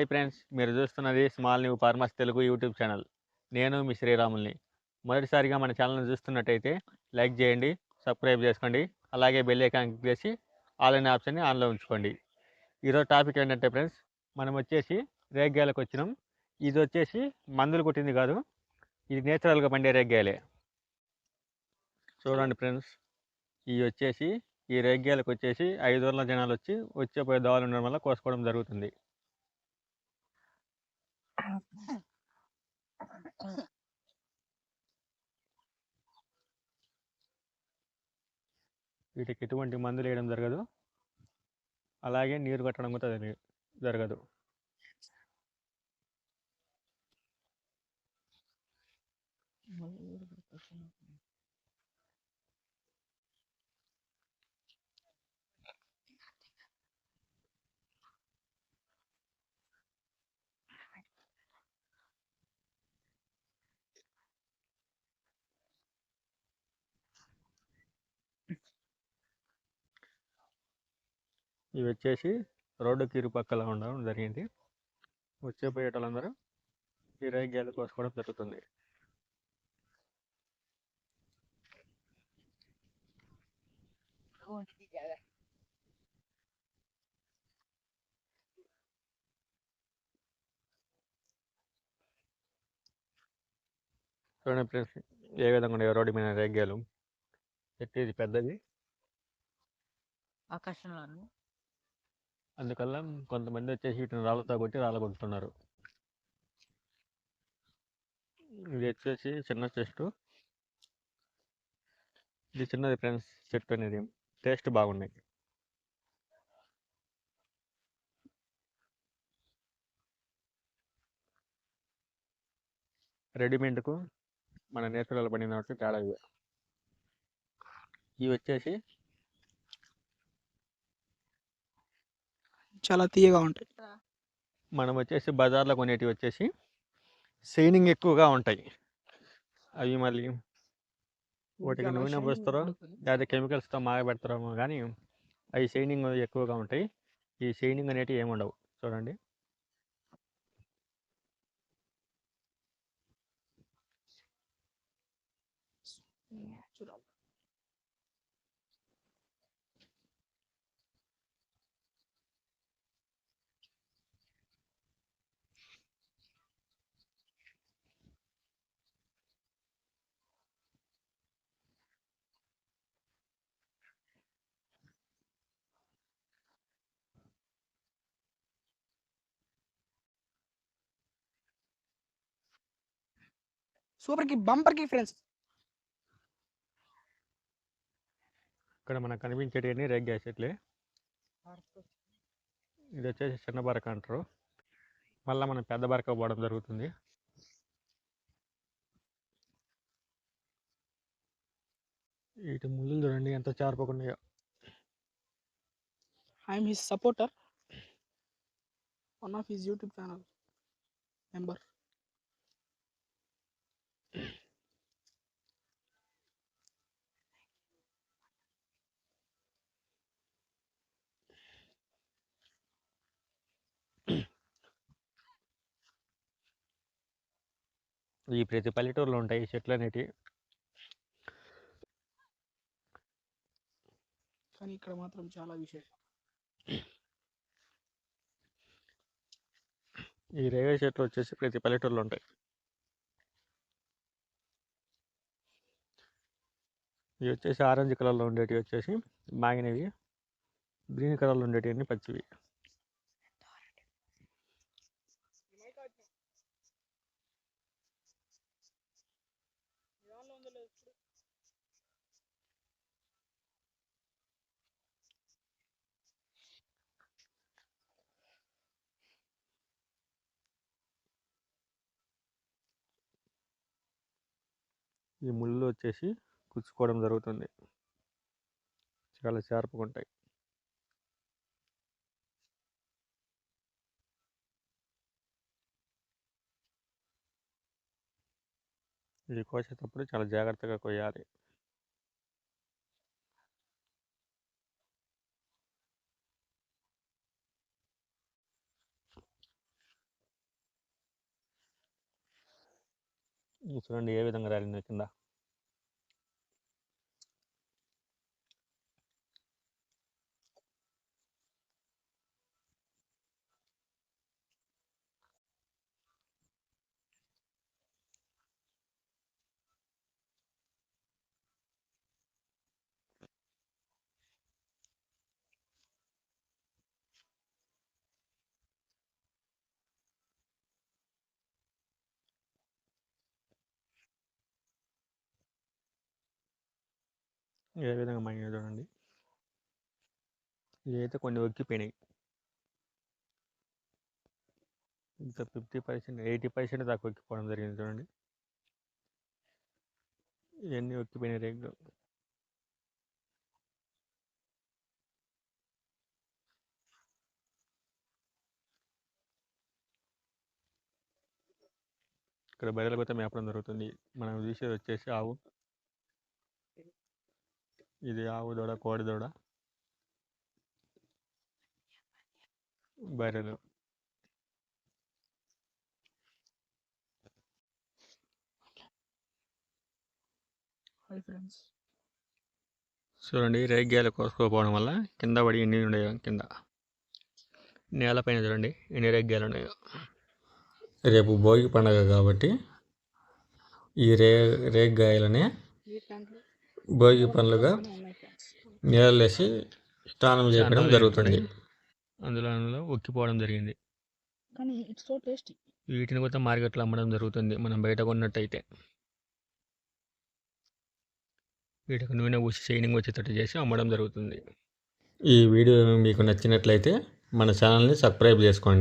Hi friends మీరు చూస్తున్నది small new farmers Telugu YouTube channel. నేను మీ శ్రీరాముల్ని. మొదటిసారిగా మన ఛానల్ని చూస్తున్నట్టయితే లైక్ చేయండి సబ్స్క్రైబ్ చేసుకోండి అలాగే బెల్ ఐకాన్ క్లిక్ చేసి ఆల్ అనే ఆప్షన్ని ఆన్లో ఉంచుకోండి. ఈరోజు టాపిక్ ఏంటంటే ఫ్రెండ్స్ మనం వచ్చేసి రేగ్గాయలకు వచ్చినాం. ఇది వచ్చేసి మందులు కొట్టింది కాదు ఇది నేచురల్గా పండే రేగ్గాయలే. చూడండి ఫ్రెండ్స్ ఇవి వచ్చేసి ఈ రేగ్గాయలకు వచ్చేసి ఐదు వందల జనాలు వచ్చి వచ్చే పోయే దోవలు ఉండడం వల్ల కోసుకోవడం జరుగుతుంది. వీటికి ఎటువంటి మందులు వేయడం జరగదు. అలాగే నీరు కట్టడం కూడా జరగ- జరగదు. ఇవి వచ్చేసి రోడ్డుకి ఇరుపక్కల ఉండడం జరిగింది. వచ్చే పోయేటోళ్ళందరూ ఈ రేగ్గాయలు కోసుకోవడం జరుగుతుంది చూడండి ఫ్రెండ్స్ ఏ విధంగా ఉండే రోడ్డు మీద రేగ్గాయలు చెట్టు ఇది పెద్దది? ఆకర్షణలు అందుకల్ల కొంతమంది వచ్చేసి వీటిని రాళ్ళతో కొట్టి రాళ్ళగొడుతున్నారు. ఇది వచ్చేసి చిన్న చెస్ట్. ఇది చిన్నది ఫ్రెండ్స్ చెట్టు అనేది. టేస్ట్ బాగున్నాయి. రెడీమేడ్కు మన నేచురల్ పడిన తేడా ఇవి. ఇవి వచ్చేసి చాలా తీయగా ఉంటాయి. మనం వచ్చేసి బజార్లో కొనేటివి వచ్చేసి షైనింగ్ ఎక్కువగా ఉంటాయి. అవి మళ్ళీ వాటికి నూనె పోస్తారో. లేదా కెమికల్స్తో మాగబెడతారేమో కానీ అవి షైనింగ్ ఎక్కువగా ఉంటాయి. ఈ షైనింగ్ అనేటివి ఏమి ఉండవు చూడండి సూపర్కి బంపర్కి ఫ్రెండ్స్. ఇక్కడ మనకు కనిపించేటివన్నీ రేగ్గా చెట్లే ఇది వచ్చేసి చిన్న బరక అంటారు. మళ్ళీ మనం పెద్ద బరక పోవడం జరుగుతుంది. వీటి ముళ్ళు చూడండి ఎంత చార్పకున్నాయో. I'm his supporter one of his YouTube channel member ఈ ప్రతి పల్లెటూరులో ఉంటాయి ఈ చెట్లు అనేటివి కానీ ఇక్కడ మాత్రం చాలా విశేషం. ఈ రేగే చెట్లు వచ్చేసి ప్రతి పల్లెటూరులో ఉంటాయి. ఇవి వచ్చేసి ఆరెంజ్ కలర్లో ఉండేటివి వచ్చేసి మాగినవి గ్రీన్ కలర్లో ఉండేటివన్నీ పచ్చివి. ఈ ముళ్ళు వచ్చేసి కుచ్చుకోవడం జరుగుతుంది. చాలా షార్ప్గా ఉంటాయి ఇది కోసేటప్పుడు చాలా జాగ్రత్తగా కొయ్యాలి. చూడండి ఏ విధంగా రాలిందో కింద ఏ విధంగా మైనాయి చూడండి. ఇవైతే కొన్ని ఒక్కిపోయినాయి ఇంకా ఫిఫ్టీ పర్సెంట్ ఎయిటీ పర్సెంట్ దాకా ఒక్కిపోవడం జరిగింది చూడండి. ఇవన్నీ ఒక్కిపోయినాయి రేట్లు. ఇక్కడ బయలు పోతే మేపడం జరుగుతుంది మనం చూసేది వచ్చేసి ఆవు. ఇది ఆవు దూడ కోడి దూడ. బర్రెలు. హాయ్ ఫ్రెండ్స్ చూడండి రేగ్గాయలు కోసుకోపోవడం వల్ల కింద పడి ఎన్ని ఉన్నాయో కింద. నేలపైన చూడండి ఎన్ని రేగ్గాయలు ఉన్నాయో. రేపు భోగి పండగ కాబట్టి ఈ రే రేగ్గాయలని భోగి ఫ్రెండ్స్ నీళ్ళేసి స్నానం చేయడం జరుగుతుంది. అందులో అందులో ఉక్కిపోవడం జరిగింది. కానీ ఇట్స్ సో టేస్టీ. వీటిని కూడా మార్కెట్లో అమ్మడం జరుగుతుంది. మనం బయట కొన్నట్టయితే. వీటికి నూనె పూసి షైనింగ్ వచ్చేటట్టు చేసి అమ్మడం జరుగుతుంది. ఈ వీడియో మీకు నచ్చినట్లయితే మన ఛానల్ని సబ్స్క్రైబ్ చేసుకోండి.